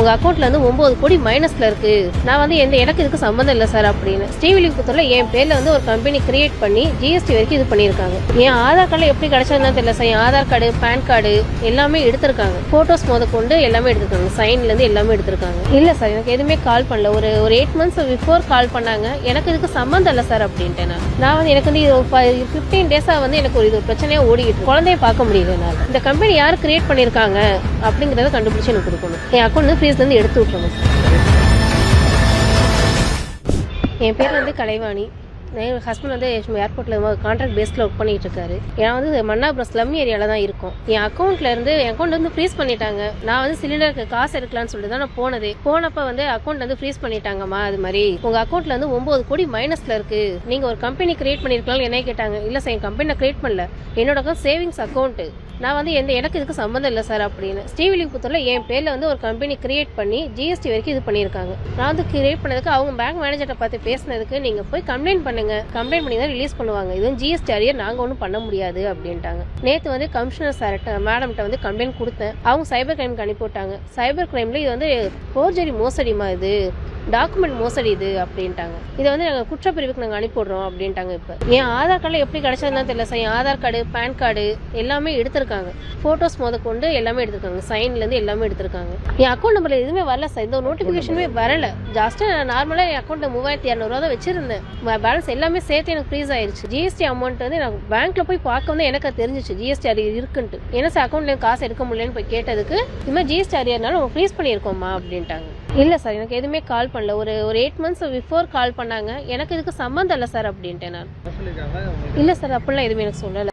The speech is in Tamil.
உங்க அக்கௌண்ட்ல இருந்து ஒன்பது கோடி மைனஸ்ல இருக்கு. நான் வந்து எந்த எனக்கு இதுக்கு சம்மந்தம் இல்லை சார் அப்படின்னு. ஸ்ரீவில்லிபுத்தூர்ல என் பேர்ல வந்து ஒரு கம்பெனி கிரியேட் பண்ணி ஜிஎஸ்டி வரைக்கும் இது பண்ணியிருக்காங்க. என் ஆதார் கார்டில் எப்படி கிடைச்சதுன்னு தெரியல சார் என் ஆதார் கார்டு பேன் கார்டு எல்லாமே எடுத்திருக்காங்க. போட்டோஸ் முத கொண்டு எல்லாமே எடுத்திருக்காங்க. சைன்ல இருந்து எல்லாமே எடுத்திருக்காங்க. இல்ல சார் எனக்கு எதுவுமே கால் பண்ணல. ஒரு ஒரு எயிட் மந்த்ஸ் பிஃபோர் கால் பண்ணாங்க. எனக்கு இதுக்கு சம்மந்தம் இல்லை சார் அப்படின்ட்டு நான். நான் வந்து எனக்கு வந்து இது ஃபிஃப்டீன் டேஸா வந்து எனக்கு ஒரு இது பிரச்சனையா ஓடிக்கிட்டு குழந்தைய பார்க்க முடியல இந்த கம்பெனி யார் கிரியேட் பண்ணியிருக்காங்க அப்படிங்கிறத கண்டுபிடிச்சு எனக்கு கொடுக்கணும். என் அக்கௌண்ட் ஃப்ரீஸ்லேருந்து எடுத்து விட்ருங்க என் பேர் வந்து கலைவாணி. என் ஹஸ்பண்ட் வந்து ஏர்போர்ட்டில் கான்ட்ராக்ட் பேஸில் ஒர்க் பண்ணிட்டு இருக்காரு. நான் வந்து மன்னாபுரம் ஸ்லம் ஏரியாவில் தான் இருக்கும். என் அக்கௌண்ட்ல இருந்து என் அக்கௌண்ட் வந்து ஃப்ரீஸ் பண்ணிட்டாங்க. நான் வந்து சிலிண்டருக்கு காசு எடுக்கலாம்னு சொல்லிட்டு தான் நான் போனது. போனப்ப வந்து அக்கௌண்ட் வந்து ஃப்ரீஸ் பண்ணிட்டாங்கம்மா அது மாதிரி. உங்க அக்கௌண்ட்ல வந்து ஒன்பது கோடி மைனஸ்ல இருக்கு. நீங்க ஒரு கம்பெனி கிரியேட் பண்ணிருக்கலாம் என்ன கேட்டாங்க. இல்ல சார் என் கம்பெனி கிரியேட் பண்ணல. என்னோட சேவிங்ஸ் அக்கௌண்ட் நான் வந்து எந்த எனக்கு இதுக்கு சம்மந்தம் இல்லை சார் அப்படின்னு. ஸ்ரீவில்லிபுத்தூர்ல என் பேரில் வந்து ஒரு கம்பெனி கிரியேட் பண்ணி ஜிஎஸ்டி வரைக்கும் இது பண்ணியிருக்காங்க. நான் வந்து கிரியேட் பண்ணதுக்கு அவங்க பேங்க் மேனேஜர்கிட்ட பார்த்து பேசினதுக்கு நீங்கள் போய் கம்ப்ளைண்ட் பண்ணுங்கள் கம்ப்ளைண்ட் பண்ணி தான் ரிலீஸ் பண்ணுவாங்க. இதுவும் ஜிஎஸ்டி அரியர் நாங்கள் ஒன்றும் பண்ண முடியாது அப்படின்ட்டாங்க. நேற்று வந்து கமிஷனர் சார்கிட்ட மேடம்கிட்ட வந்து கம்ப்ளைண்ட் கொடுத்தேன். அவங்க சைபர் கிரைம்க்கு அனுப்பி விட்டாங்க. சைபர் கிரைமில் இது வந்து போர்ஜரி மோசடிமா இது. டாக்குமெண்ட் மோசடி இது அப்படின்ட்டாங்க. இதை வந்து நாங்கள் குற்றப்பிரிவுக்கு நாங்கள் அனுப்பிவிடுறோம் அப்படின்ட்டாங்க இப்போ. என் ஆதார் கார்டில் எப்படி கிடைச்சதுன்னு தெரியல. சார் என் ஆதார் கார்டு பேன் கார்டு எல்லாமே எடுத்திருக்காங்க. ஃபோட்டோஸ் முத கொண்டு எல்லாமே எடுத்திருக்காங்க. சைன்லேருந்து எல்லாமே எடுத்திருக்காங்க. என் அக்கௌண்ட் நம்பரில் எதுவுமே வரல சார் இந்த நோட்டிஃபிகேஷனுமே வரல. ஜாஸ்ட்டாக நான் நார்மலாக என் அக்கௌண்ட்டில் மூவாயிரத்தி இரநூறுவா தான் வச்சிருந்தேன். பேலன்ஸ் எல்லாமே சேர்த்து எனக்கு ஃப்ரீஸ் ஆயிடுச்சு ஜிஎஸ்டி அமௌண்ட் வந்து நான் பேங்க்கில் போய் பார்க்க வந்து எனக்கு தெரிஞ்சிச்சு. ஜிஎஸ்டி அரியர் இருக்குன்ட்டு. ஏன்னா சார் அக்கௌண்ட்லேயும் காசு எடுக்க முடியலன்னு போய் கேட்டதுக்கு இது மாதிரி ஜிஎஸ்டி அரியர்னால உங்க ஃப்ரீஸ் பண்ணியிருக்கோம்மா அப்படின்ட்டாங்க. இல்ல சார் எனக்கு எதுவுமே கால் பண்ணல. ஒரு ஒரு எயிட் மந்த்ஸ் பிஃபோர் கால் பண்ணாங்க. எனக்கு இதுக்கு சம்மந்தம் இல்லை சார் அப்படின்ட்டேன் நான். இல்ல சார் அப்படிலாம் எதுவுமே எனக்கு சொல்லல.